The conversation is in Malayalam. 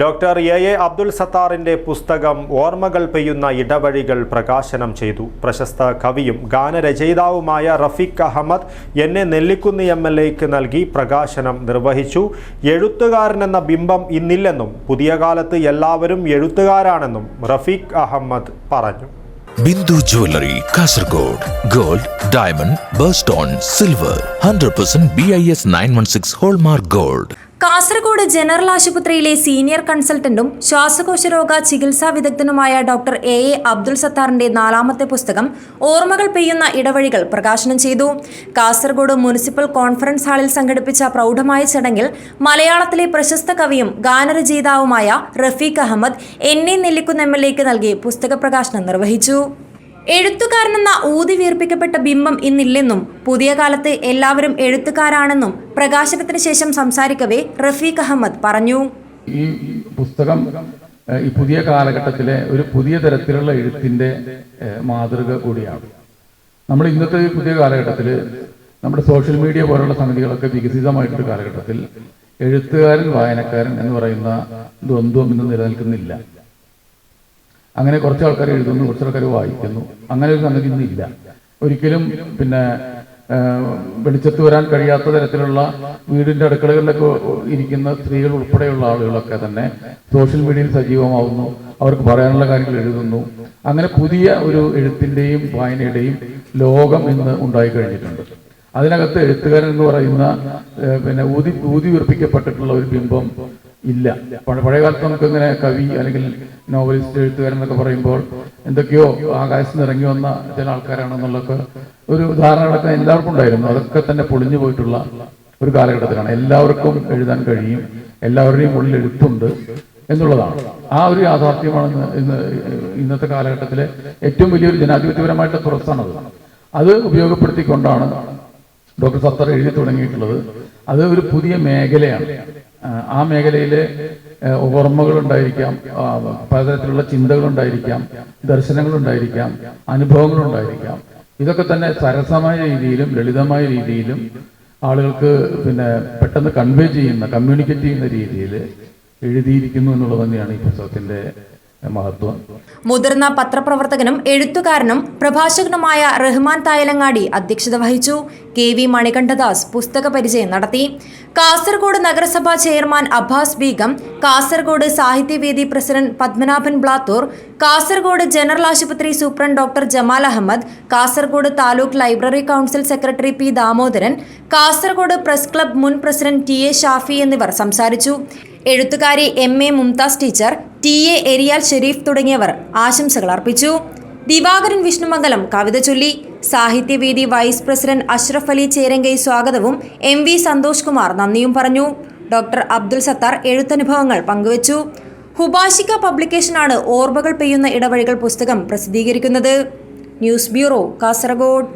ഡോക്ടർ എ എ അബ്ദുൽ സത്താറിന്റെ പുസ്തകം ഓർമ്മകൾ പെയ്യുന്ന ഇടവഴികൾ പ്രകാശനം ചെയ്തു. പ്രശസ്ത കവിയും ഗാനരചയിതാവുമായ റഫീഖ് അഹമ്മദ് എന്നെ നെല്ലിക്കുന്ന് എം എൽ എക്ക് നൽകി പ്രകാശനം നിർവഹിച്ചു. എഴുത്തുകാരനെന്ന ബിംബം ഇന്നില്ലെന്നും പുതിയ കാലത്ത് എല്ലാവരും എഴുത്തുകാരാണെന്നും റഫീഖ് അഹമ്മദ് പറഞ്ഞു. Bindu jewellery Kasaragod gold diamond birthstone silver hundred percent B I S nine one six hallmark gold. Kasaragod general ആശുപത്രിയിലെ സീനിയർ കൺസൾട്ടന്റും ശ്വാസകോശ രോഗ ചികിത്സാ വിദഗ്ധനുമായ ഡോക്ടർ എ എ അബ്ദുൽ സത്താറിന്റെ നാലാമത്തെ പുസ്തകം ഓർമ്മകൾ പെയ്യുന്ന ഇടവഴികൾ പ്രകാശനം ചെയ്തു. കാസർഗോഡ് മുനിസിപ്പൽ കോൺഫറൻസ് ഹാളിൽ സംഘടിപ്പിച്ച പ്രൗഢമായ ചടങ്ങിൽ മലയാളത്തിലെ പ്രശസ്ത കവിയും ഗാനരചയിതാവുമായ Rafeeq Ahmed N A Nellikkunnu M L എക്ക് നൽകി പുസ്തക പ്രകാശനം നിർവഹിച്ചു. എഴുത്തുകാരനെന്ന ഊതി വീർപ്പിക്കപ്പെട്ട ബിംബം ഇന്നില്ലെന്നും പുതിയ കാലത്ത് എല്ലാവരും എഴുത്തുകാരാണെന്നും പ്രകാശനത്തിന് ശേഷം സംസാരിക്കവേ റഫീഖ് അഹമ്മദ് പറഞ്ഞു. ഈ പുസ്തകം ഈ പുതിയ കാലഘട്ടത്തിലെ ഒരു പുതിയ തരത്തിലുള്ള എഴുത്തിന്റെ മാതൃക കൂടിയാണ്. നമ്മൾ ഇന്നത്തെ പുതിയ കാലഘട്ടത്തിൽ നമ്മുടെ സോഷ്യൽ മീഡിയ പോലുള്ള സംഗതികളൊക്കെ വികസിതമായിട്ടൊരു കാലഘട്ടത്തിൽ എഴുത്തുകാരൻ വായനക്കാരൻ എന്ന് പറയുന്ന ദ്വന്ദ്വം ഇന്ന് നിലനിൽക്കുന്നില്ല. അങ്ങനെ കുറച്ച് ആൾക്കാർ എഴുതുന്നു കുറച്ച് ആൾക്കാർ വായിക്കുന്നു. അങ്ങനെ ഒരു സംഗതി ഇന്നില്ല. ഒരിക്കലും പിന്നെ വെളിച്ചത്ത് വരാൻ കഴിയാത്ത തരത്തിലുള്ള വീടിന്റെ അടുക്കളകളിലൊക്കെ ഇരിക്കുന്ന സ്ത്രീകൾ ഉൾപ്പെടെയുള്ള ആളുകളൊക്കെ തന്നെ സോഷ്യൽ മീഡിയയിൽ സജീവമാവുന്നു അവർക്ക് പറയാനുള്ള കാര്യങ്ങൾ എഴുതുന്നു. അങ്ങനെ പുതിയ ഒരു എഴുത്തിന്റെയും വായനയുടെയും ലോകം ഇന്ന് ഉണ്ടായി കഴിഞ്ഞിട്ടുണ്ട്. അതിനകത്ത് എഴുത്തുകാരൻ എന്ന് പറയുന്ന പിന്നെ ഊതി ഊതി ഉറപ്പിക്കപ്പെട്ടിട്ടുള്ള ഒരു ബിംബം ഇല്ല. പഴ- പഴയ കാലത്ത് നമുക്ക് ഇങ്ങനെ കവി അല്ലെങ്കിൽ നോവലിസ്റ്റ് എഴുത്തുകാരെന്നൊക്കെ പറയുമ്പോൾ എന്തൊക്കെയോ ആകാശത്ത് ഇറങ്ങി വന്ന ചില ആൾക്കാരാണെന്നുള്ളൊക്കെ ഒരു ധാരണകളൊക്കെ എല്ലാവർക്കും ഉണ്ടായിരുന്നു. അതൊക്കെ തന്നെ പൊളിഞ്ഞു പോയിട്ടുള്ള ഒരു കാലഘട്ടത്തിലാണ്. എല്ലാവർക്കും എഴുതാൻ കഴിയും. എല്ലാവരുടെയും ഉള്ളിൽ എഴുത്തുണ്ട് എന്നുള്ളതാണ്. ആ ഒരു യാഥാർത്ഥ്യമാണ് ഇന്ന് ഇന്ന് ഇന്നത്തെ കാലഘട്ടത്തിലെ ഏറ്റവും വലിയൊരു ജനാധിപത്യപരമായിട്ട് തുറസ്സാണത്. അത് ഉപയോഗപ്പെടുത്തിക്കൊണ്ടാണ് ഡോക്ടർ സത്തർ എഴുതി തുടങ്ങിയിട്ടുള്ളത്. അത് ഒരു പുതിയ മേഖലയാണ്. ആ, മേഖലയിലെ ആ, പലതരത്തിലുള്ള ഉണ്ടായിരിക്കാം അനുഭവങ്ങൾ ഉണ്ടായിരിക്കാം ഇതൊക്കെ തന്നെ സരസമായ രീതിയിലും ലളിതമായ രീതിയിലും ആളുകൾക്ക് പിന്നെ പെട്ടെന്ന് കൺവേ ചെയ്യുന്ന കമ്മ്യൂണിക്കേറ്റ് ചെയ്യുന്ന രീതിയിൽ എഴുതിയിരിക്കുന്നു എന്നുള്ളത് തന്നെയാണ് ഈ പുസ്തകത്തിന്റെ മഹത്വം. മുതിർന്ന പത്രപ്രവർത്തകനും എഴുത്തുകാരനും പ്രഭാഷകനുമായ റഹ്മാൻ തായലങ്ങാടി അധ്യക്ഷത വഹിച്ചു. കെ വി മണികണ്ഠദാസ് പുസ്തക പരിചയം നടത്തി. കാസർഗോഡ് നഗരസഭാ chairman Abbas Begum Kasaragod Sahithyavedi president Padmanabhan Blathur Kasaragod general ആശുപത്രി superintendent doctor Jamal Ahammed Kasaragod taluk library council secretary P Damodaran Kasaragod press club മുൻ പ്രസിഡന്റ് ടി എ ഷാഫി എന്നിവർ സംസാരിച്ചു. എഴുത്തുകാരി M A Mumtaz teacher T A Eriyal Sherif തുടങ്ങിയവർ ആശംസകൾ അർപ്പിച്ചു. ദിവാകരൻ വിഷ്ണുമംഗലം കവിത ചൊല്ലി. സാഹിത്യവേദി വൈസ് പ്രസിഡന്റ് അഷ്റഫ് അലി ചേരങ്കൈ സ്വാഗതവും എം വി സന്തോഷ് കുമാർ നന്ദിയും പറഞ്ഞു. ഡോക്ടർ അബ്ദുൽ സത്താർ എഴുത്തനുഭവങ്ങൾ പങ്കുവച്ചു. ഹുബാഷിക പബ്ലിക്കേഷനാണ് ഓർമ്മകൾ പെയ്യുന്ന ഇടവഴികൾ പുസ്തകം പ്രസിദ്ധീകരിക്കുന്നത്. News bureau Kasaragod.